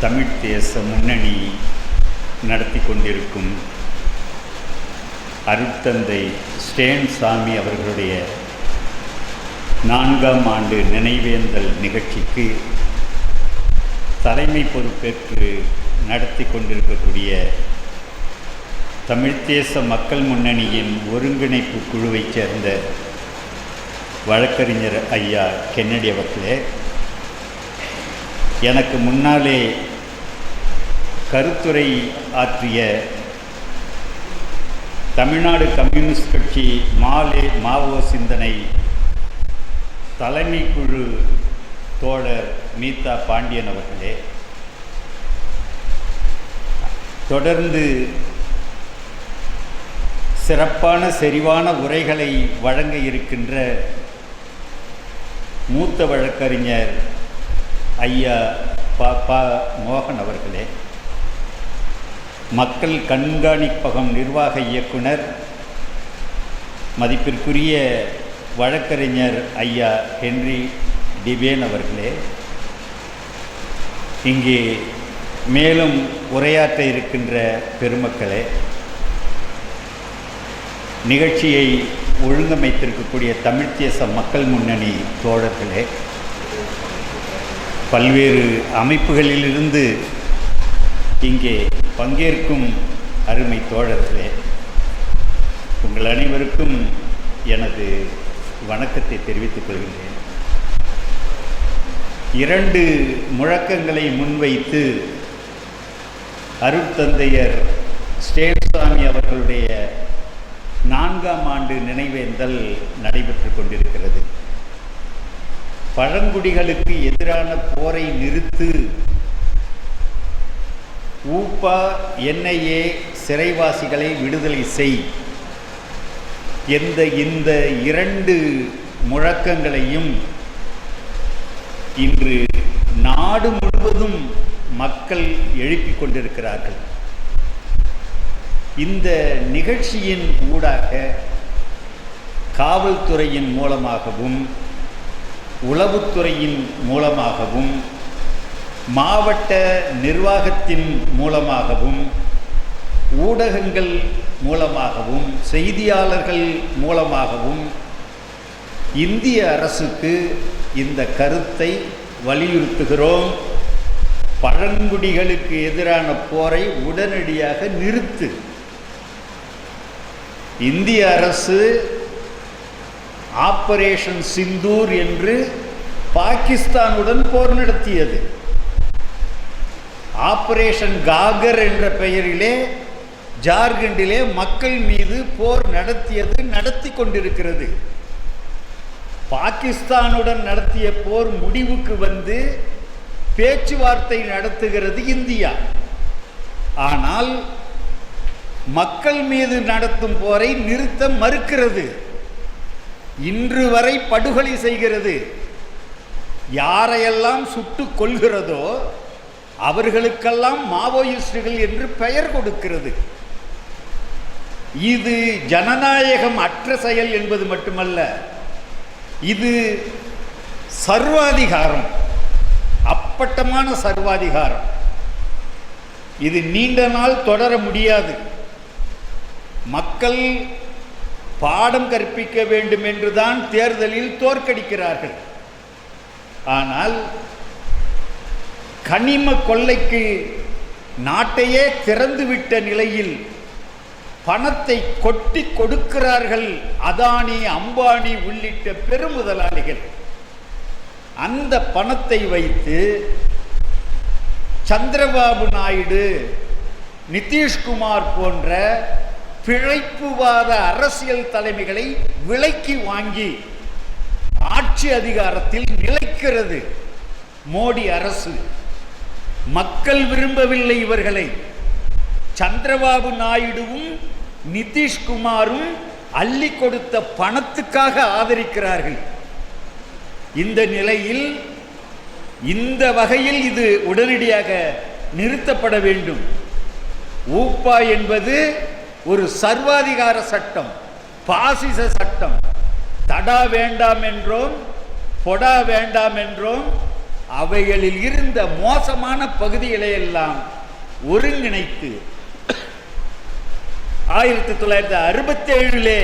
தமிழ் தேச முன்னணி நடத்தி கொண்டிருக்கும் அருட்தந்தை ஸ்டேன் சாமி அவர்களுடைய நான்காம் ஆண்டு நினைவேந்தல் நிகழ்ச்சிக்கு தலைமை பொறுப்பேற்று நடத்தி கொண்டிருக்கக்கூடிய தமிழ்தேச தேச மக்கள் முன்னணியின் ஒருங்கிணைப்பு குழுவைச் சேர்ந்த வழக்கறிஞர் ஐயா கென்னடி அவர்களே எனக்கு முன்னாலே கருத்துரை ஆற்றிய தமிழ்நாடு கம்யூனிஸ்ட் கட்சி மாலே மாவோ சிந்தனை தலைமை குழு தோழர் மீதா பாண்டியன் அவர்களே தொடர்ந்து சிறப்பான செறிவான உரைகளை வழங்க இருக்கின்ற மூத்த வழக்கறிஞர் ஐயா பா பா மோகன் அவர்களே. மக்கள் கண்காணிப்பகம் நிர்வாக இயக்குனர் மதிப்பிற்குரிய வழக்கறிஞர் ஐயா ஹென்றி டிபேன் அவர்களே இங்கே மேலும் உரையாற்ற இருக்கின்ற பெருமக்களே நிகழ்ச்சியை ஒழுங்கமைத்திருக்கக்கூடிய தமிழ்த் தேச மக்கள் முன்னணி தோழர்களே பல்வேறு அமைப்புகளிலிருந்து இங்கே பங்கேற்கும் அருமை தோழர்களே உங்கள் அனைவருக்கும் எனது வணக்கத்தை தெரிவித்துக் கொள்கின்றேன். இரண்டு முழக்கங்களை முன்வைத்து அருட்தந்தையர் ஸ்டேட்சாமி அவர்களுடைய நான்காம் ஆண்டு நினைவேந்தல் நடைபெற்று கொண்டிருக்கிறது. பழங்குடிகளுக்கு எதிரான போரை நிறுத்து ஊப்பா என்ஐஏ சிறைவாசிகளை விடுதலை செய். எந்த இந்த இரண்டு முழக்கங்களையும் இன்று நாடு முழுவதும் மக்கள் எழுப்பிக் கொண்டிருக்கிறார்கள். இந்த நிகழ்ச்சியின் ஊடாக காவல்துறையின் மூலமாகவும் உளவுத்துறையின் மூலமாகவும் மாவட்ட நிர்வாகத்தின் மூலமாகவும் ஊடகங்கள் மூலமாகவும் செய்தியாளர்கள் மூலமாகவும் இந்திய அரசுக்கு இந்த கருத்தை வலியுறுத்துகிறோம். பழங்குடிகளுக்கு எதிரான போரை உடனடியாக நிறுத்து. இந்திய அரசு ஆப்பரேஷன் சிந்தூர் என்று பாகிஸ்தானுடன் போர் நடத்தியது. ஆப்ரேஷன் காகர் என்ற பெயரிலே ஜார்க்கண்டிலே மக்கள் மீது போர் நடத்தியது நடத்தி கொண்டிருக்கிறது. பாகிஸ்தானுடன் நடத்திய போர் முடிவுக்கு வந்து பேச்சுவார்த்தை நடத்துகிறது இந்தியா. ஆனால் மக்கள் மீது நடத்தும் போரை நிறுத்த மறுக்கிறது. இன்று வரை படுகொலை செய்கிறது. யாரையெல்லாம் சுட்டு கொள்கிறதோ அவர்களுக்கெல்லாம் மாவோயிஸ்டுகள் என்று பெயர் கொடுக்கிறது. இது ஜனநாயகம் அற்ற செயல் என்பது மட்டுமல்ல இது சர்வாதிகாரம் அப்பட்டமான சர்வாதிகாரம். இது நீண்ட நாள் தொடர முடியாது. மக்கள் பாடம் கற்பிக்க வேண்டும் என்றுதான் தேர்தலில் தோற்கடிக்கிறார்கள். ஆனால் கனிம கொள்ளைக்கு நாட்டையே திறந்துவிட்ட நிலையில் பணத்தை கொட்டி கொடுக்கிறார்கள் அதானி அம்பானி உள்ளிட்ட பெருமுதலாளிகள். அந்த பணத்தை வைத்து சந்திரபாபு நாயுடு நிதிஷ்குமார் போன்ற பிழைப்புவாத அரசியல் தலைமைகளை விலைக்கு வாங்கி ஆட்சி அதிகாரத்தில் நிலைக்கிறது மோடி அரசு. மக்கள் விரும்பவில்லை இவர்களை. சந்திரபாபு நாயுடுவும் நிதிஷ்குமாரும் அள்ளி கொடுத்த பணத்துக்காக ஆதரிக்கிறார்கள். இந்த நிலையில் இந்த வகையில் இது உடனடியாக நிறுத்தப்பட வேண்டும். ஊப்பா என்பது ஒரு சர்வாதிகார சட்டம் பாசிச சட்டம். தடா வேண்டாம் என்றோம் பொடா வேண்டாம் என்றோம் அவைகளில் இருந்த மோசமான பகுதிகளை எல்லாம் ஒருங்கிணைத்து ஆயிரத்தி தொள்ளாயிரத்தி அறுபத்தி ஏழிலே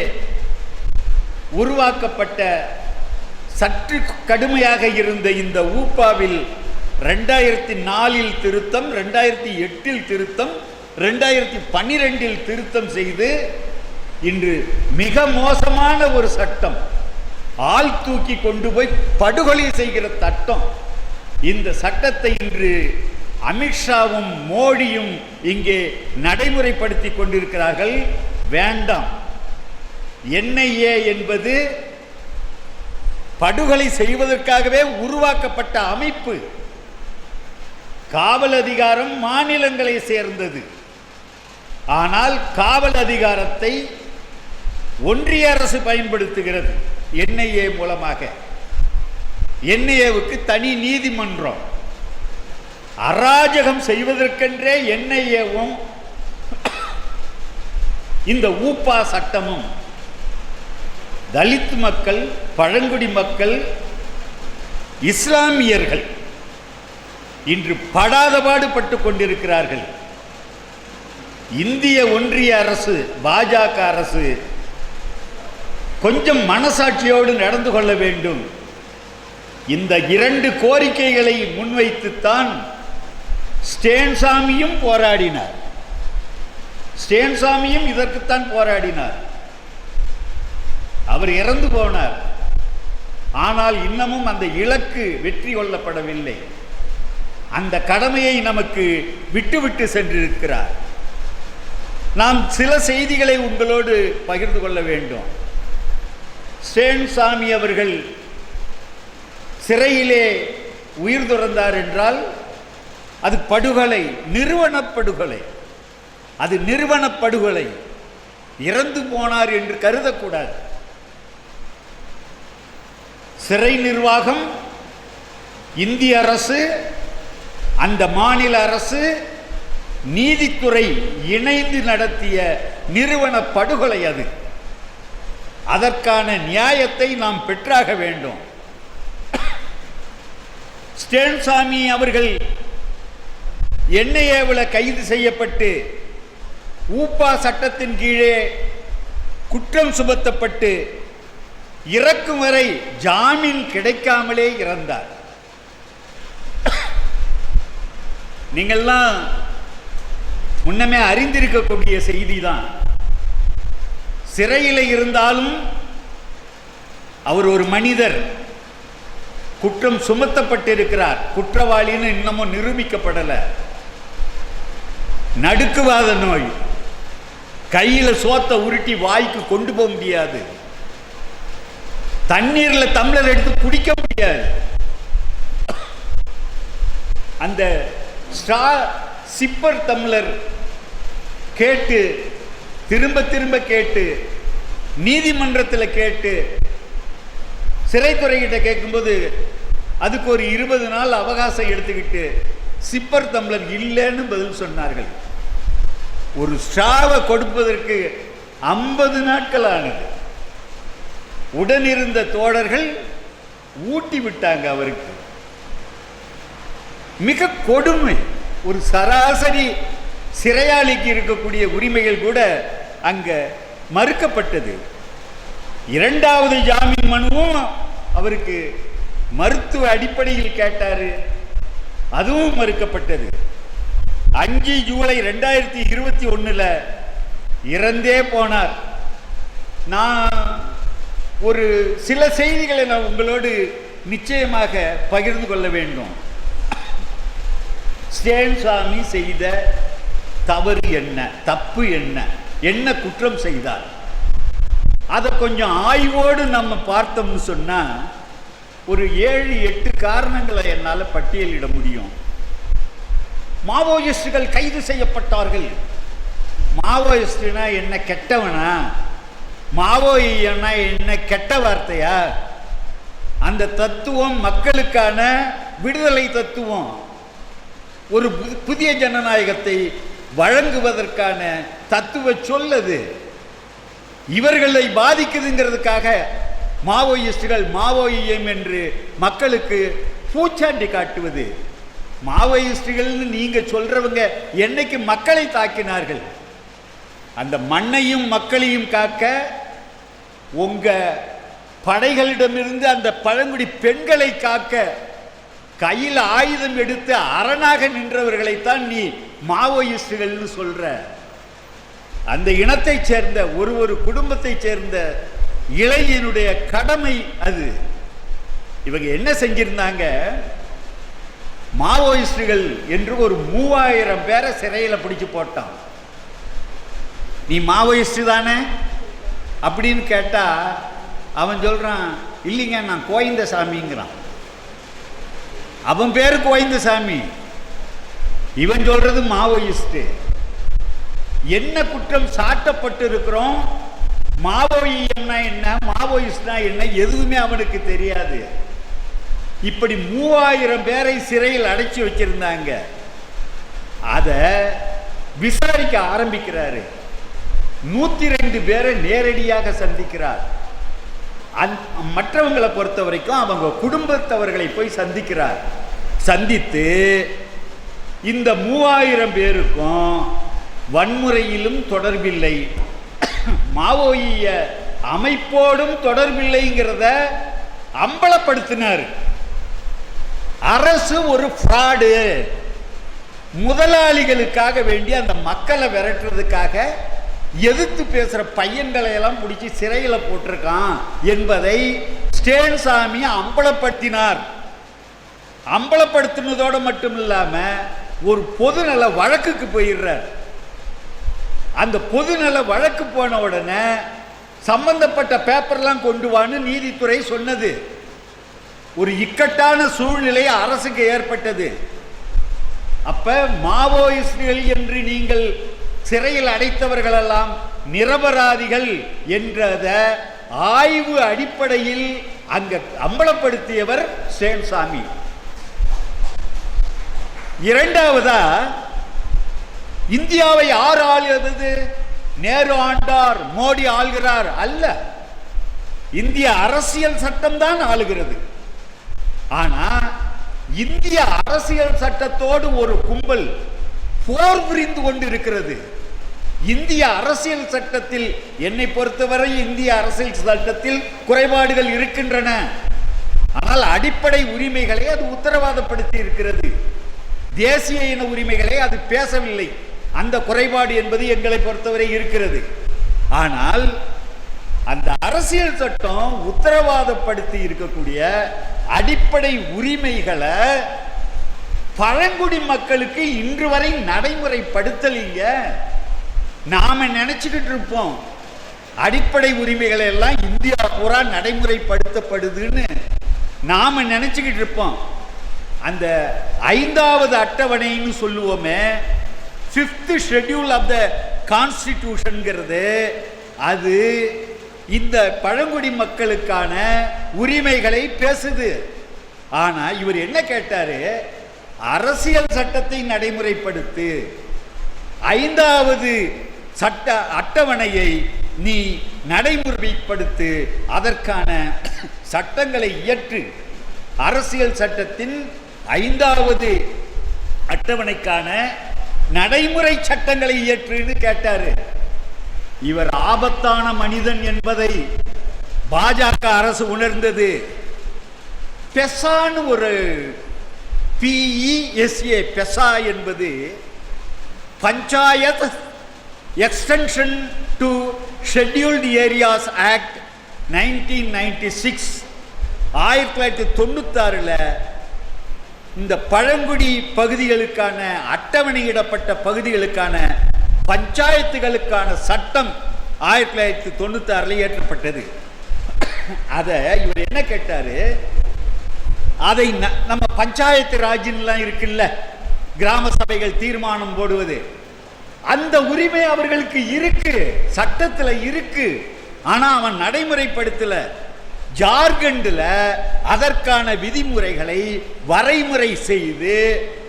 உருவாக்கப்பட்ட சற்று கடுமையாக இருந்த இந்த ஊப்பாவில் ரெண்டாயிரத்தி நாலில் திருத்தம் ரெண்டாயிரத்தி எட்டில் திருத்தம் ரெண்டாயிரத்தி பன்னிரெண்டில் திருத்தம் செய்து இன்று மிக மோசமான ஒரு சட்டம். ஆள் தூக்கி கொண்டு போய் படுகொலை செய்கிற சட்டம் இந்த சட்டத்தை இன்று அமித்ஷாவும் மோடியும் இங்கே நடைமுறைப்படுத்தி கொண்டிருக்கிறார்கள். வேண்டாம். என்ஐஏ என்பது படுகொலை செய்வதற்காகவே உருவாக்கப்பட்ட அமைப்பு. காவல் அதிகாரம் மாநிலங்களை சேர்ந்தது. ஆனால் காவல் அதிகாரத்தை ஒன்றிய அரசு பயன்படுத்துகிறது என்ஐஏ மூலமாக. என்ஐஏவுக்கு தனி நீதிமன்றம். அராஜகம் செய்வதற்கென்றே என்ஐஏவும் இந்த ஊப்பா சட்டமும் தலித் மக்கள் பழங்குடி மக்கள் இஸ்லாமியர்கள் இன்று படாத பாடுபட்டு கொண்டிருக்கிறார்கள். இந்திய ஒன்றிய அரசு பாஜக அரசு கொஞ்சம் மனசாட்சியோடு நடந்து கொள்ள வேண்டும். இந்த இரண்டு கோரிக்கைகளை முன்வைத்துத்தான் ஸ்டேன்சாமியும் போராடினார். ஸ்டேன்சாமியும் இதற்குத்தான் போராடினார். அவர் இறந்து போனார். ஆனால் இன்னமும் அந்த இலக்கு வெற்றி கொள்ளப்படவில்லை. அந்த கடமையை நமக்கு விட்டுவிட்டு சென்றிருக்கிறார். நாம் சில செய்திகளை உங்களோடு பகிர்ந்து கொள்ள வேண்டும். ஸ்டேன்சாமி அவர்கள் சிறையிலே உயிர் துறந்தார் என்றால் அது படுகொலை நிறுவனப்படுகொலை. அது நிறுவனப்படுகொலை. இறந்து போனார் என்று கருதக்கூடாது. சிறை நிர்வாகம் இந்திய அரசு அந்த மாநில அரசு நீதித்துறை இணைந்து நடத்திய நிறுவன படுகொலை அது. அதற்கான நியாயத்தை நாம் பெற்றாக வேண்டும். ஸ்டேன்சாமி அவர்கள் என்ஐஏவில் கைது செய்யப்பட்டு ஊப்பா சட்டத்தின் கீழே குற்றம் சுமத்தப்பட்டு இறக்கும் வரை ஜாமீன் கிடைக்காமலே இறந்தார். நீங்கள்லாம் முன்னமே அறிந்திருக்கக்கூடிய செய்தி தான் சிறையில் இருந்தாலும் அவர் ஒரு மனிதர். குற்றம் சுமத்தப்பட்டிருக்கிறார். குற்றவாளின்னு இன்னமும் நிரூபிக்கப்படலை. நடுக்குவாத நோய். கையில சோத்தை உருட்டி வாய்க்கு கொண்டு போக முடியாது. தண்ணீர்ல தமிழர் எடுத்து குடிக்க முடியாது. அந்த ஸ்டா சிப்பர் தமிழர் கேட்டு திரும்ப திரும்ப கேட்டு நீதிமன்றத்தில் கேட்டு சிறைத்துறைகிட்ட கேட்கும்போது அதுக்கு ஒரு இருபது நாள் அவகாசம் எடுத்துக்கிட்டு சிப்பர் தம்ளர் இல்லைன்னு பதில் சொன்னார்கள். ஒரு ஸ்டாவை கொடுப்பதற்கு ஐம்பது நாட்கள் ஆனது உடனிருந்த தோழர்கள் ஊட்டி விட்டாங்க அவருக்கு. மிக கொடுமை. ஒரு சராசரி சிறையாளிக்கு இருக்கக்கூடிய உரிமைகள் கூட அங்க மறுக்கப்பட்டது. இரண்டாவது ஜாமீன் மனுவும் அவருக்கு மருத்துவ அடிப்படையில் கேட்டாரு. அதுவும் மறுக்கப்பட்டது. அஞ்சு ஜூலை ரெண்டாயிரத்தி இருபத்தி ஒன்றில் இறந்தே போனார். நான் ஒரு சில செய்திகளை நான் உங்களோடு நிச்சயமாக பகிர்ந்து கொள்ள வேண்டும். ஸ்டேன்சாமி செய்த தவறு என்ன? தப்பு என்ன? என்ன குற்றம் செய்தார்? அதை கொஞ்சம் ஆய்வோடு நம்ம பார்த்தோம்னு சொன்னால் ஒரு ஏழு எட்டு காரணங்களை என்னால் பட்டியலிட முடியும். மாவோயிஸ்டுகள் கைது செய்யப்பட்டார்கள். மாவோயிஸ்டுனா என்ன கெட்டவனா? மாவோயினா என்ன கெட்ட வார்த்தையா? அந்த தத்துவம் மக்களுக்கான விடுதலை தத்துவம். ஒரு பு- புதிய ஜனநாயகத்தை வழங்குவதற்கான தத்துவ சொல்லது இவர்களை பாதிக்குதுங்கிறதுக்காக மாவோயிஸ்டுகள் மாவோயியம் என்று மக்களுக்கு பூச்சாண்டி காட்டுவது. மாவோயிஸ்டுகள்னு நீங்கள் சொல்கிறவங்க என்னைக்கு மக்களை தாக்கினார்கள்? அந்த மண்ணையும் மக்களையும் காக்க உங்கள் படைகளிடமிருந்து அந்த பழங்குடி பெண்களை காக்க கையில் ஆயுதம் எடுத்து அரணாக நின்றவர்களைத்தான் நீ மாவோயிஸ்டுகள்னு சொல்கிற அந்த இனத்தைச் சேர்ந்த ஒரு ஒரு குடும்பத்தைச் சேர்ந்த இளைஞனுடைய கடமை அது. இவங்க என்ன செஞ்சிருந்தாங்க? மாவோயிஸ்டுகள் என்று ஒரு மூவாயிரம் பேரை சிறையில் பிடிச்சு போட்டான். நீ மாவோயிஸ்டு தானே? அப்படின்னு கேட்டால் அவன் சொல்கிறான் இல்லைங்க நான் கோயந்த சாமிங்கிறான் அவன் பேர் கோயந்த சாமி இவன் சொல்றது மாவோயிஸ்ட்டு. என்ன குற்றம் சாட்டப்பட்டிருக்கிறோம்? மாவோயியம்னா என்ன? மாவோயிஸ்ட்னா என்ன? எதுவுமே அவனுக்கு தெரியாது. இப்படி மூவாயிரம் பேரை சிறையில் அடைச்சி வச்சிருந்தாங்க. அதை விசாரிக்க ஆரம்பிக்கிறாரு. நூற்றி ரெண்டு பேரை நேரடியாக சந்திக்கிறார். அந் மற்றவங்களை பொறுத்த வரைக்கும் அவங்க குடும்பத்தவர்களை போய் சந்திக்கிறார். சந்தித்து இந்த மூவாயிரம் பேருக்கும் வன்முறையிலும் தொடர்பில்லை. மாவோயிய அமைப்போடும் தொடர்பில்லைங்கிறத அம்பலப்படுத்தினார். அரசு ஒரு ஃப்ராடு. முதலாளிகளுக்காக வேண்டி அந்த மக்களை விரட்டுறதுக்காக எதிர்த்து பேசுகிற பையன்களை எல்லாம் பிடிச்சி சிறையில் போட்டிருக்கான் என்பதை ஸ்டேன்சாமி அம்பலப்படுத்தினார். அம்பலப்படுத்தினதோடு மட்டும் இல்லாமல் ஒரு பொதுநல வழக்குக்கு போயிடுறார். அந்த பொதுநல வழக்கு போன உடனே சம்பந்தப்பட்ட பேப்பர்லாம் கொண்டு வான்னு நீதித்துறை சொன்னது. ஒரு இக்கட்டான சூழ்நிலை அரசுக்கு ஏற்பட்டது. அப்ப மாவோயிஸ்டுகள் என்று நீங்கள் சிறையில் அடைத்தவர்களெல்லாம் நிரபராதிகள் என்றத ஆய்வு அடிப்படையில் அங்க அம்பலப்படுத்தியவர் சேன்சாமி. இரண்டாவதா இந்தியாவை யார் ஆளுகிறது நேரு ஆண்டார் மோடி ஆள்கிறார் அல்ல. இந்திய அரசியல் சட்டம் தான் ஆளுகிறது. ஆனா இந்திய அரசியல் சட்டத்தோடு ஒரு கும்பல் போர் புரிந்து கொண்டு இருக்கிறது இந்திய அரசியல் சட்டத்தில் என்னை பொறுத்தவரை இந்திய அரசியல் சட்டத்தில் குறைபாடுகள் இருக்கின்றன. ஆனால் அடிப்படை உரிமைகளை அது உத்தரவாதப்படுத்தி இருக்கிறது தேசிய இன உரிமைகளை அது பேசவில்லை. அந்த குறைபாடு என்பது எங்களை பொறுத்தவரை இருக்கிறது. ஆனால் அந்த அரசியல் சட்டம் உத்தரவாதப்படுத்தி இருக்கக்கூடிய அடிப்படை உரிமைகளை பழங்குடி மக்களுக்கு இன்று வரை நடைமுறைப்படுத்தலீங்க நாம நினைச்சுக்கிட்டு இருப்போம் அடிப்படை உரிமைகளை எல்லாம் இந்தியா பூரா நடைமுறைப்படுத்தப்படுதுன்னு நாம நினைச்சுக்கிட்டு இருப்போம். அந்த ஐந்தாவது அட்டவணைன்னு சொல்லுவோமே ஃபிஃப்த்து ஷெட்யூல் ஆஃப் த கான்ஸ்டிடியூஷனுங்கிறது அது இந்த பழங்குடி மக்களுக்கான உரிமைகளை பேசுது. ஆனால் இவர் என்ன கேட்டார்? அரசியல் சட்டத்தை நடைமுறைப்படுத்து. ஐந்தாவது சட்ட அட்டவணையை நீ நடைமுறைப்படுத்து. அதற்கான சட்டங்களை இயற்று. அரசியல் சட்டத்தின் ஐந்தாவது அட்டவணைக்கான நடைமுறை சட்டங்களை இயற்றுன்னு கேட்டாரு. இவர் ஆபத்தான மனிதன் என்பதை பாஜக அரசு உணர்ந்தது. பெசான்னு ஒரு பிஇஎஸ்ஏ பெசா என்பது panchayat extension to scheduled areas act nineteen ninety six ஆயிரத்தி தொள்ளாயிரத்தி தொண்ணூத்தாறில் இந்த பழங்குடி பகுதிகளுக்கான அட்டவணையிடப்பட்ட பகுதிகளுக்கான பஞ்சாயத்துகளுக்கான சட்டம் ஆயிரத்தி தொள்ளாயிரத்தி தொண்ணூத்தாறில் இயற்றப்பட்டது. அதை இவர் என்ன கேட்டாரு? அதை ந- நம்ம பஞ்சாயத்து ராஜ்லாம் இருக்குல்ல கிராம சபைகள் தீர்மானம் போடுவது. அந்த உரிமை அவர்களுக்கு இருக்கு சட்டத்தில் இருக்கு. ஆனால் அவன் நடைமுறைப்படுத்தலை. ஜார்க்கண்டில் அதற்கான விதிமுறைகளை வரைமுறை செய்து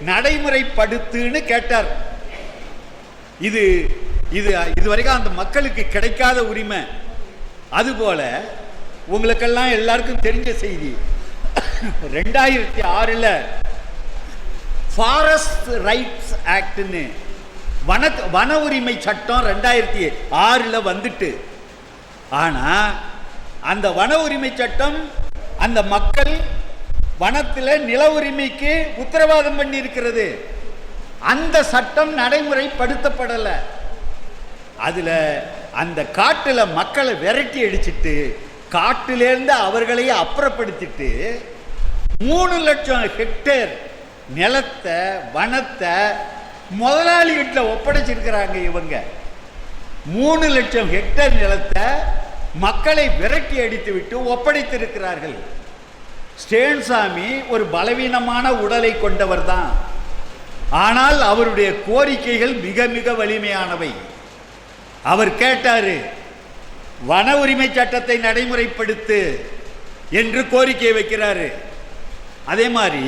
நடைமுறைப்படுத்துன்னு கேட்டார். இது இது இதுவரைக்கும் அந்த மக்களுக்கு கிடைக்காத உரிமை. அதுபோல உங்களுக்கெல்லாம் எல்லாருக்கும் தெரிஞ்ச செய்தி. ரெண்டாயிரத்தி ஆறில் ஃபாரஸ்ட் ரைட்ஸ் ஆக்ட்னு வன வன உரிமை சட்டம் ரெண்டாயிரத்தி ஆறில் வந்துட்டு. ஆனால் அந்த வன உரிமை சட்டம் அந்த மக்கள் வனத்தில் நில உரிமைக்கு உத்தரவாதம் பண்ணி இருக்கிறது அந்த சட்டம் நடைமுறைப்படுத்தப்படலை. அதில் அந்த காட்டில் மக்களை விரட்டி அடிச்சிட்டு காட்டிலேருந்து அவர்களையே அப்புறப்படுத்திட்டு மூணு லட்சம் ஹெக்டேர் நிலத்தை வனத்தை முதலாளி வீட்டில் ஒப்படைச்சிருக்கிறாங்க இவங்க. மூணு லட்சம் ஹெக்டேர் நிலத்தை மக்களை விரட்டி அடித்துவிட்டு ஒப்படைத்திருக்கிறார்கள். ஸ்டேன்சாமி ஒரு பலவீனமான உடலை கொண்டவர் தான் ஆனால் அவருடைய கோரிக்கைகள் மிக மிக வலிமையானவை. அவர் கேட்டார் வன உரிமை சட்டத்தை நடைமுறைப்படுத்து என்று கோரிக்கை வைக்கிறாரு. அதே மாதிரி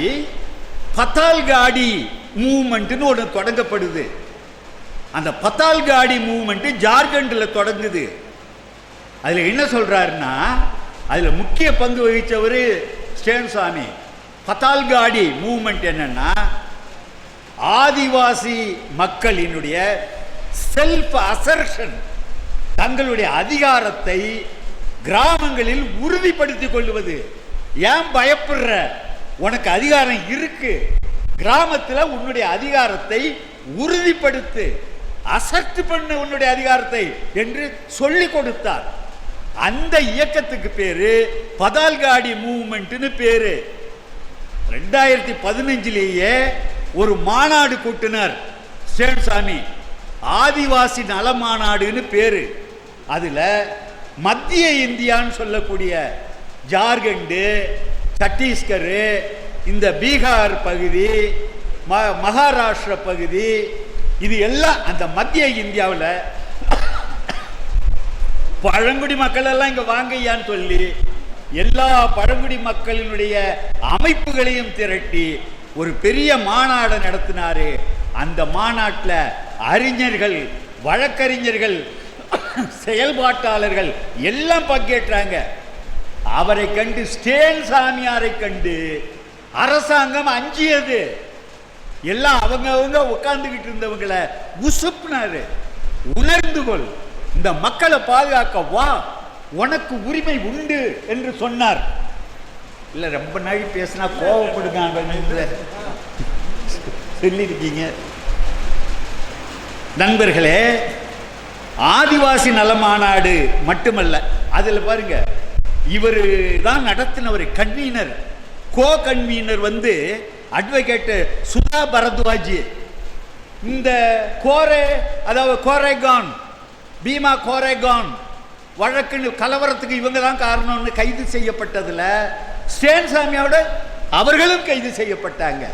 பத்தால்காடி மூவ்மெண்ட்னு ஒன்று தொடங்கப்படுது. அந்த பத்தால்காடி மூவ்மெண்ட்டு ஜார்க்கண்டில் தொடங்குது. அதில் என்ன சொல்கிறாருன்னா அதில் முக்கிய பங்கு வகித்தவர் ஸ்டேன்சாமி பத்தால்காடி மூமெண்ட் என்னன்னா ஆதிவாசி மக்களினுடைய செல்ஃப் அசர்ஷன் தங்களுடைய அதிகாரத்தை கிராமங்களில் உறுதிப்படுத்திக் கொள்வது. ஏன் பயப்படுற? உனக்கு அதிகாரம் இருக்கு. கிராமத்தில் உன்னுடைய அதிகாரத்தை உறுதிப்படுத்து அசர்ட் பண்ண உன்னுடைய அதிகாரத்தை என்று சொல்லிக் கொடுத்தார். அந்த இயக்கத்துக்கு பேரு பதால்காடி மூவ்மெண்ட்னு பேரு. ரெண்டாயிரத்தி பதினஞ்சிலேயே ஒரு மாநாடு கூட்டினார் சேன்சாமி. ஆதிவாசி நல மாநாடுன்னு பேரு. அதுல மத்திய இந்தியான்னு சொல்லக்கூடிய ஜார்க்கண்டு சத்தீஸ்கரு இந்த பீகார் பகுதி ம மகாராஷ்டிர பகுதி இது எல்லாம் அந்த மத்திய இந்தியாவில் பழங்குடி மக்கள் எல்லாம் இங்க வாங்கய்யான்னு சொல்லி எல்லா பழங்குடி மக்களினுடைய அமைப்புகளையும் திரட்டி ஒரு பெரிய மாநாடு நடத்தினாரு. அந்த மாநாட்டில் அறிஞர்கள் வழக்கறிஞர்கள் செயல்பாட்டாளர்கள் எல்லாம் பங்கேற்றாங்க. அவரை கண்டு ஸ்டேன் சாமியாரை கண்டு அரசாங்கம் அஞ்சியது. எல்லாம் அவங்க அவங்க உட்கார்ந்துக்கிட்டு இருந்தவங்களை உசுப்புனாரு. உணர்ந்து கொள். இந்த மக்களை பாதுகாக்க வா உனக்கு உரிமை உண்டு என்று சொன்னார். இல்ல ரொம்ப நாள் பேசினா கோவப்படுங்க சொல்லியிருக்கீங்க நண்பர்களே ஆதிவாசி நல மாநாடு மட்டுமல்ல அதில் பாருங்க இவர் தான் நடத்தினவர் கன்வீனர். கோ கன்வீனர் வந்து அட்வொகேட்டு சுதா பரத்வாஜி. இந்த கோரே அதாவது கோரேகான் பீமா கோரேகான் வழக்கு கலவரத்துக்கு இவங்க தான் காரணம்னு கைது செய்யப்பட்டதில் ஸ்டேன் சாமியோட அவர்களும் கைது செய்யப்பட்டாங்க.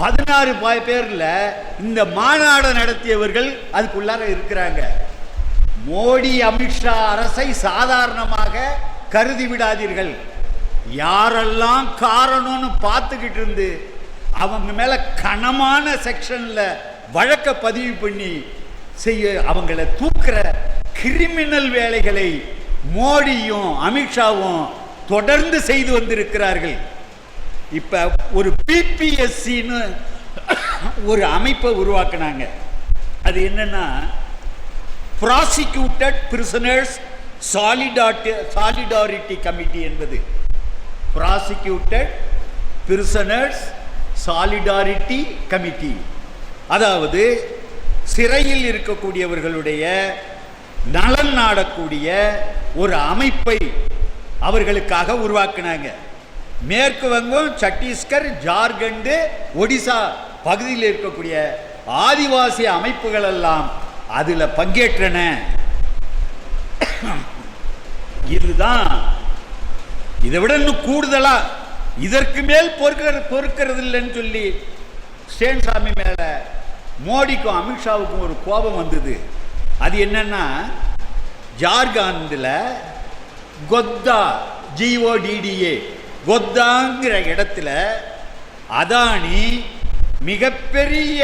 பதினாறு பேரில் இந்த மாநாடு நடத்தியவர்கள் அதுக்குள்ளார இருக்கிறாங்க. மோடி அமித்ஷா அரசை சாதாரணமாக கருதி விடாதீர்கள். யாரெல்லாம் காரணம்னு பார்த்துக்கிட்டு இருந்து அவங்க மேலே கனமான செக்ஷனில் வழக்க பதிவு பண்ணி செய்ய அவங்கள தூக்குற கிரிமினல் வேலைகளை மோடியும் அமித்ஷாவும் தொடர்ந்து செய்து வந்திருக்கிறார்கள். இப்ப ஒரு பிபிஎஸ்சின்னு ஒரு அமைப்பை உருவாக்குனாங்க. அது என்னன்னா prosecuted prisoners solidarity solidarity committee என்பது. ப்ராசிக்யூட்டட் பிரிசனர்ஸ் சாலிடாரிட்டி கமிட்டி அதாவது சிறையில் இருக்கக்கூடியவர்களுடைய நலன் நாடக்கூடிய ஒரு அமைப்பை அவர்களுக்காக உருவாக்கினாங்க. மேற்கு வங்கம் சத்தீஸ்கர் ஜார்க்கண்டு ஒடிசா பகுதியில் இருக்கக்கூடிய ஆதிவாசி அமைப்புகள் எல்லாம் அதில் பங்கேற்றன. இதுதான் இதை விட இன்னும் கூடுதலா இதற்கு மேல் பொறுக்கிற பொறுக்கிறது இல்லைன்னு சொல்லி ஸ்டேன்சாமி மேல மோடிக்கும் அமித்ஷாவுக்கும் ஒரு கோபம் வந்தது. அது என்னன்னா ஜார்க்கண்டில் கொத்தா ஜிஓடிடிஏ கொத்தாங்கிற இடத்துல அதானி மிகப்பெரிய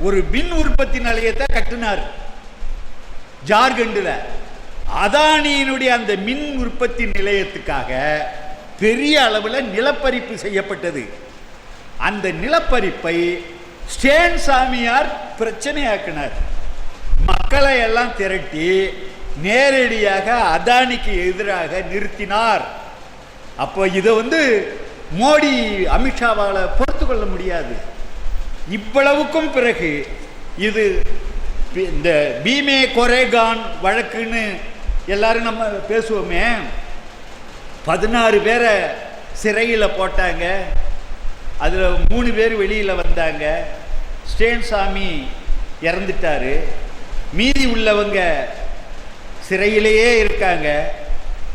ஒரு மின் உற்பத்தி நிலையத்தை கட்டினார். ஜார்க்கண்டில் அதானியினுடைய அந்த மின் உற்பத்தி நிலையத்துக்காக பெரிய அளவில் நிலப்பரிப்பு செய்யப்பட்டது. அந்த நிலப்பரிப்பை ஸ்டேன் சாமியார் பிரச்சனையாக்கினார். மக்களை எல்லாம் திரட்டி நேரடியாக அதானிக்கு எதிராக நிறுத்தினார். அப்போ இதை வந்து மோடி அமித்ஷாவால் பொறுத்து கொள்ள முடியாது. இவ்வளவுக்கும் பிறகு இது இந்த பீமே கொரேகான் வழக்குன்னு எல்லாரும் நம்ம பேசுவோமே. பதினாறு பேரை சிறையில் போட்டாங்க. அதில் மூணு பேர் வெளியில் வந்தாங்க. ஸ்டேன் சாமி இறந்துட்டாரு. மீதி உள்ளவங்க சிறையிலேயே இருக்காங்க.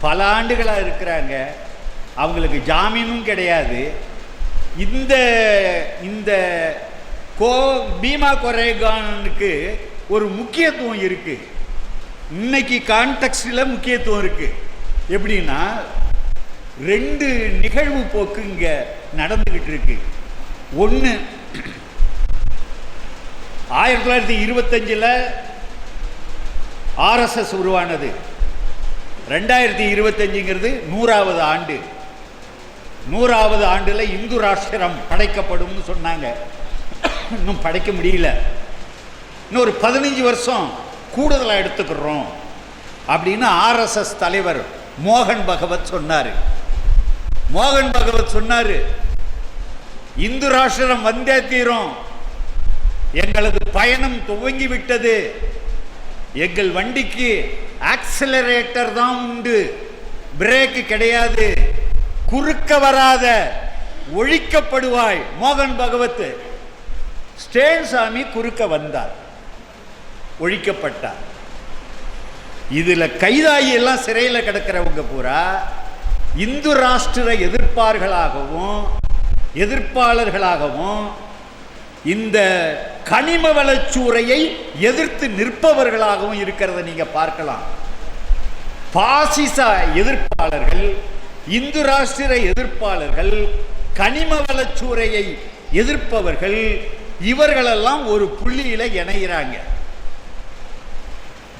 பல ஆண்டுகளாக இருக்கிறாங்க. அவங்களுக்கு ஜாமீனும் கிடையாது. இந்த இந்த கோ பீமா கொரேகானுக்கு ஒரு முக்கியத்துவம் இருக்குது இன்னைக்கு கான்டெக்ஸ்டில் முக்கியத்துவம் இருக்குது எப்படின்னா ரெண்டு நிகழ்வு போக்குங்க. நடந்துகிட்டு இருக்கு ஒன்று ஆயிரத்தி தொள்ளாயிரத்தி இருபத்தஞ்சில் ஆர்எஸ்எஸ் உருவானது. ரெண்டாயிரத்தி இருபத்தஞ்சுங்கிறது நூறாவது ஆண்டு. நூறாவது ஆண்டில் இந்து ராஷ்டிரம் படைக்கப்படும்னு சொன்னாங்க. இன்னும் படைக்க முடியல. இன்னும் ஒரு பதினஞ்சு வருஷம் கூடுதலாக எடுத்துக்கிறோம். அப்படின்னு ஆர்எஸ்எஸ் தலைவர் மோகன் பகவத் சொன்னார். மோகன் பகவத் சொன்னார் இந்து ராஷ்டிரம் வந்தே தீரும். எங்களது பயணம் துவங்கி விட்டது எங்கள் வண்டிக்கு ஆக்சிலரேட்டர் தான் உண்டு. பிரேக் கிடையாது. குறுக்க வராத ஒழிக்கப்படுவாய் மோகன் பகவத். ஸ்டேன்சாமி குறுக்க வந்தார். ஒழிக்கப்பட்டார். இதுல கைதாகி எல்லாம் சிறையில் கிடக்கிறவங்க பூரா இந்து ராஷ்டிர எதிர்ப்பார்களாகவும் எதிர்ப்பாளர்களாகவும் இந்த கனிம வளச்சூரையை எதிர்த்து நிற்பவர்களாகவும் இருக்கிறத நீங்க பார்க்கலாம். பாசிச எதிர்ப்பாளர்கள் இந்து ராஷ்டிர எதிர்ப்பாளர்கள் கனிம வளச்சூரையை எதிர்ப்பவர்கள் இவர்களெல்லாம் ஒரு புள்ளியில இணைகிறாங்க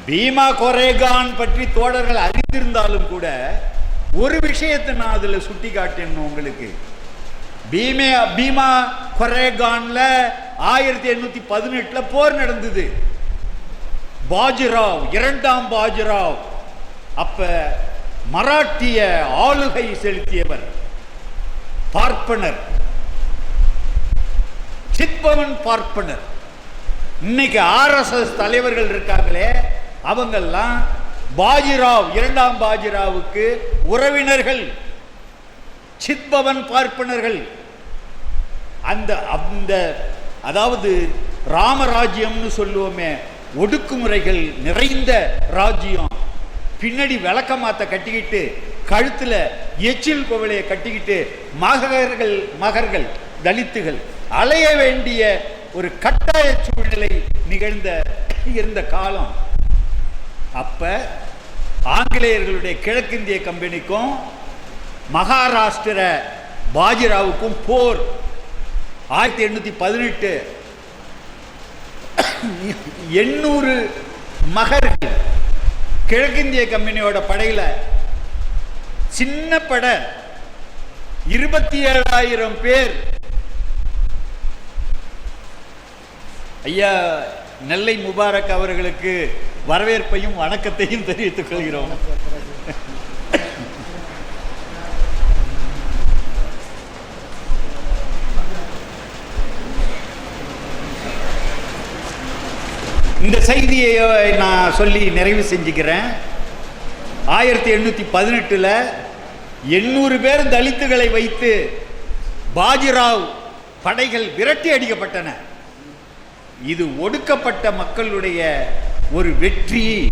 பீமா கொரேகான் பற்றி தோழர்கள் அறிந்திருந்தாலும் கூட ஒரு விஷயத்தை நான் அதில் சுட்டி காட்டணும் உங்களுக்கு. பீமே பீமா கொரேகான்ல ஆயிரத்தி எண்ணூத்தி பதினெட்டுல போர் நடந்தது. பாஜிராவ் இரண்டாம் பாஜிராவ். அப்ப மராட்டிய ஆளுகை செலுத்தியவர் பார்ப்பனர். சித்பவன் பார்ப்பனர். இன்னைக்கு ஆர்எஸ்எஸ் தலைவர்கள் இருக்காங்களே அவங்கெல்லாம் பாஜிராவ் இரண்டாம் பாஜிராவுக்கு உறவினர்கள் சித்பவன் பார்ப்பனர்கள் அந்த அந்த அதாவது ராமராஜ்யம்னு சொல்லுவோமே ஒடுக்குமுறைகள் நிறைந்த ராஜ்யம். பின்னாடி விளக்கமாத்த கட்டிக்கிட்டு கழுத்தில் எச்சில் குவளையை கட்டிக்கிட்டு மகர்கள் மகர்கள் தலித்துகள் அலைய வேண்டிய ஒரு கட்டாய சூழ்நிலை நிகழ்ந்த இருந்த காலம். அப்ப ஆங்கிலேயர்களுடைய கிழக்கிந்திய கம்பெனிக்கும் மகாராஷ்டிர பாஜிராவுக்கும் போர். ஆயிரத்தி எண்ணூத்தி பதினெட்டு. எண்ணூறு மகர்கள் கிழக்கிந்திய கம்பெனியோட படையில சின்ன பட இருபத்தி ஏழாயிரம் பேர். ஐயா நெல்லை முபாரக் அவர்களுக்கு வரவேற்பையும் வணக்கத்தையும் தெரிவித்துக் கொள்கிறோம். இந்த செய்தியை நான் சொல்லி நிறைவு செஞ்சுக்கிறேன். ஆயிரத்தி எண்ணூற்றி பதினெட்டில் எண்ணூறு பேர் தலித்துகளை வைத்து பாஜிராவ் படைகள் விரட்டி அடிக்கப்பட்டன. இது ஒடுக்கப்பட்ட மக்களுடைய ஒரு வெற்றி.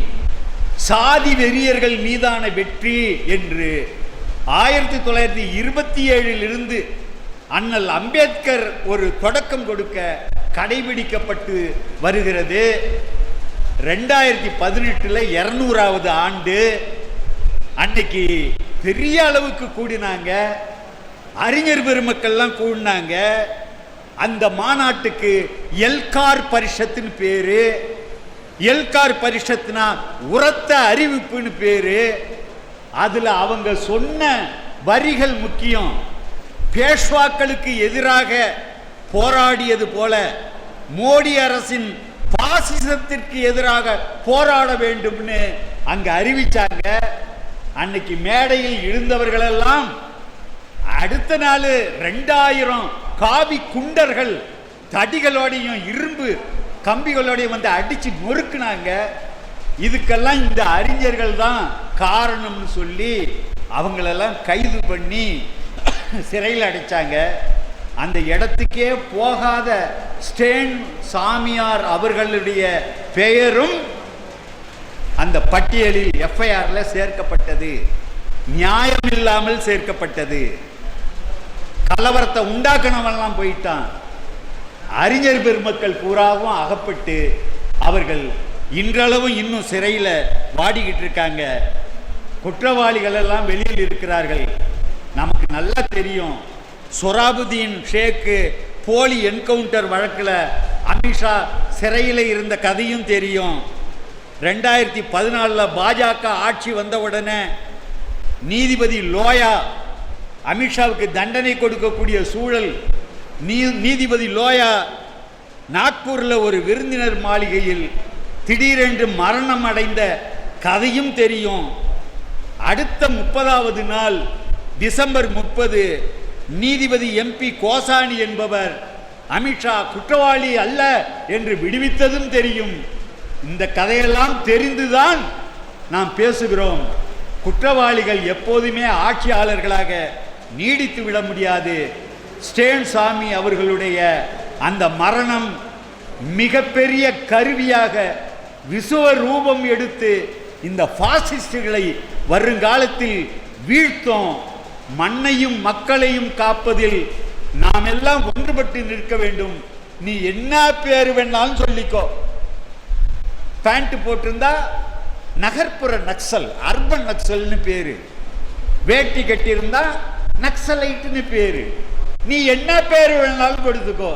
சாதி வெறியர்கள் மீதான வெற்றி என்று ஆயிரத்தி தொள்ளாயிரத்தி இருபத்தி ஏழிலிருந்து அண்ணல் அம்பேத்கர் ஒரு தொடக்கம் கொடுக்க கடைபிடிக்கப்பட்டு வருகிறது. ரெண்டாயிரத்தி பதினெட்டில் இரநூறாவது ஆண்டு. அன்னைக்கு பெரிய அளவுக்கு கூடினாங்க. அறிஞர் பெருமக்கள்லாம் கூடினாங்க. அந்த மாநாட்டுக்கு எல்கார் பரிஷத்துன்னு பேரு. எல்கார் பரிஷத்னா உரத்த அறிவிப்புன்னு பேரு. அதுல அவங்க சொன்ன வரிகள் முக்கியம். பேஷ்வாக்களுக்கு எதிராக போராடியது போல மோடி அரசின் பாசிசத்திற்கு எதிராக போராட வேண்டும்னு அங்க அறிவிச்சாங்க. அன்னைக்கு மேடையில் இருந்தவர்களெல்லாம் அடுத்த நாள் ரெண்டாயிரம் காவி குண்டர்கள் தடிகளோடையும் இரும்பு கம்பிகளோடைய வந்து அடித்து நொறுக்குனாங்க. இதுக்கெல்லாம் இந்த அறிஞர்கள் தான் காரணம்னு சொல்லி அவங்களெல்லாம் கைது பண்ணி சிறையில் அடைச்சாங்க. அந்த இடத்துக்கே போகாத ஸ்டேன் சாமியார் அவர்களுடைய பெயரும் அந்த பட்டியலில் எஃப்ஐஆரில் சேர்க்கப்பட்டது. நியாயம் இல்லாமல் சேர்க்கப்பட்டது. கலவரத்தை உண்டாக்கினவெல்லாம் போயிட்டான். அறிஞர் பெருமக்கள் பூராவும் அகப்பட்டு அவர்கள் இன்றளவும் இன்னும் சிறையில் வாடிக்கிட்டு இருக்காங்க. குற்றவாளிகள் எல்லாம் வெளியில் இருக்கிறார்கள். நமக்கு நல்லா தெரியும். சொராபுதீன் ஷேக்கு போலி என்கவுண்டர் வழக்கில் அமித்ஷா சிறையில் இருந்த கதையும் தெரியும். ரெண்டாயிரத்தி பதினாலில் பாஜக ஆட்சி வந்தவுடனே நீதிபதி லோயா அமித்ஷாவுக்கு தண்டனை கொடுக்கக்கூடிய சூழல் நீ நீதிபதி லோயா நாக்பூரில் ஒரு விருந்தினர் மாளிகையில் திடீரென்று மரணம் அடைந்த கதையும் தெரியும். அடுத்த முப்பதாவது நாள் டிசம்பர் முப்பது நீதிபதி எம்பி கோசானி என்பவர் அமித்ஷா குற்றவாளி அல்ல என்று விடுவித்ததும் தெரியும். இந்த கதையெல்லாம் தெரிந்துதான் நாம் பேசுகிறோம். குற்றவாளிகள் எப்போதுமே ஆட்சியாளர்களாக நீடித்து விட முடியாது. ஸ்டேன் சாமி அவர்களுடைய அந்த மரணம் மிகப்பெரிய கருவியாக விசுவ ரூபம் எடுத்து இந்த பாசிஸ்டுகளை வருங்காலத்தில் வீழ்த்தோம் மண்ணையும் மக்களையும் காப்பதில் நாம் எல்லாம் ஒன்றுபட்டு நிற்க வேண்டும். நீ என்ன பேர் வேணாலும் சொல்லிக்கோ. பேண்ட் போட்டிருந்தா நகர்ப்புற நக்சல் அர்பன் நக்சல்னு பேரு. வேட்டி கட்டியிருந்தா நக்சலைட்டுன்னு பேரு. நீ என்ன பேர் வேணாலும் கொடுத்துக்கோ.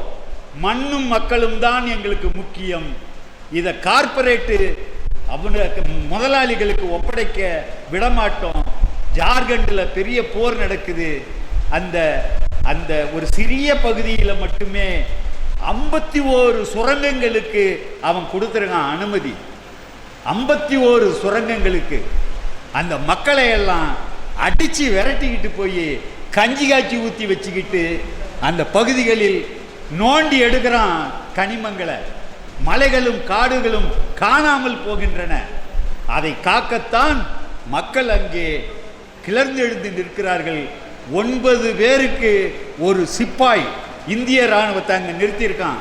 மண்ணும் மக்களும் தான் எங்களுக்கு முக்கியம். இதை கார்ப்பரேட்டு அவனுக்கு முதலாளிகளுக்கு ஒப்படைக்க விடமாட்டோம். ஜார்க்கண்டில் பெரிய போர் நடக்குது. அந்த அந்த ஒரு சிறிய பகுதியில் மட்டுமே ஐம்பத்தி ஓரு சுரங்கங்களுக்கு அவன் கொடுத்துருக்கான் அனுமதி. ஐம்பத்தி ஓரு சுரங்கங்களுக்கு. அந்த மக்களை எல்லாம் விரட்டிக்கிட்டு போய் கஞ்சி காய்ச்சி ஊற்றி வச்சுக்கிட்டு அந்த பகுதிகளில் நோண்டி எடுக்கிறான் கனிமங்களை. மலைகளும் காடுகளும் காணாமல் போகின்றன. அதை காக்கத்தான் மக்கள் அங்கே கிளர்ந்தெழுந்து நிற்கிறார்கள். ஒன்பது பேருக்கு ஒரு சிப்பாய் இந்திய ராணுவத்தை அங்கே நிறுத்தியிருக்கான்.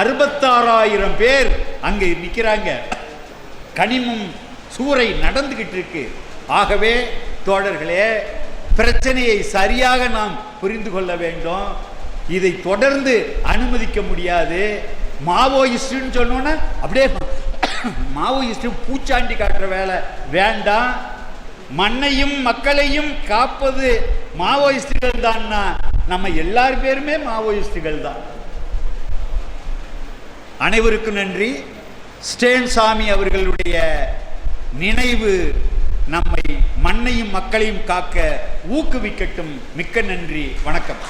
அறுபத்தாறாயிரம் பேர் அங்கே நிற்கிறாங்க. கனிமம் சூறை நடந்துகிட்டு இருக்கு. ஆகவே தோழர்களே பிரச்சனையை சரியாக நாம் புரிந்து கொள்ள வேண்டும். இதை தொடர்ந்து அனுமதிக்க முடியாது. மாவோயிஸ்டுன்னு சொன்னோன்னா அப்படியே மாவோயிஸ்டு பூச்சாண்டி காட்டுற வேலை வேண்டாம். மண்ணையும் மக்களையும் காப்பது மாவோயிஸ்டுகள் தான்னா? நம்ம எல்லார் பேருமே மாவோயிஸ்டுகள் தான். அனைவருக்கும் நன்றி. ஸ்டேன் சாமி அவர்களுடைய நினைவு நம்மை மண்ணையும் மக்களையும் காக்க ஊக்குவிக்கட்டும் மிக்க நன்றி வணக்கம்.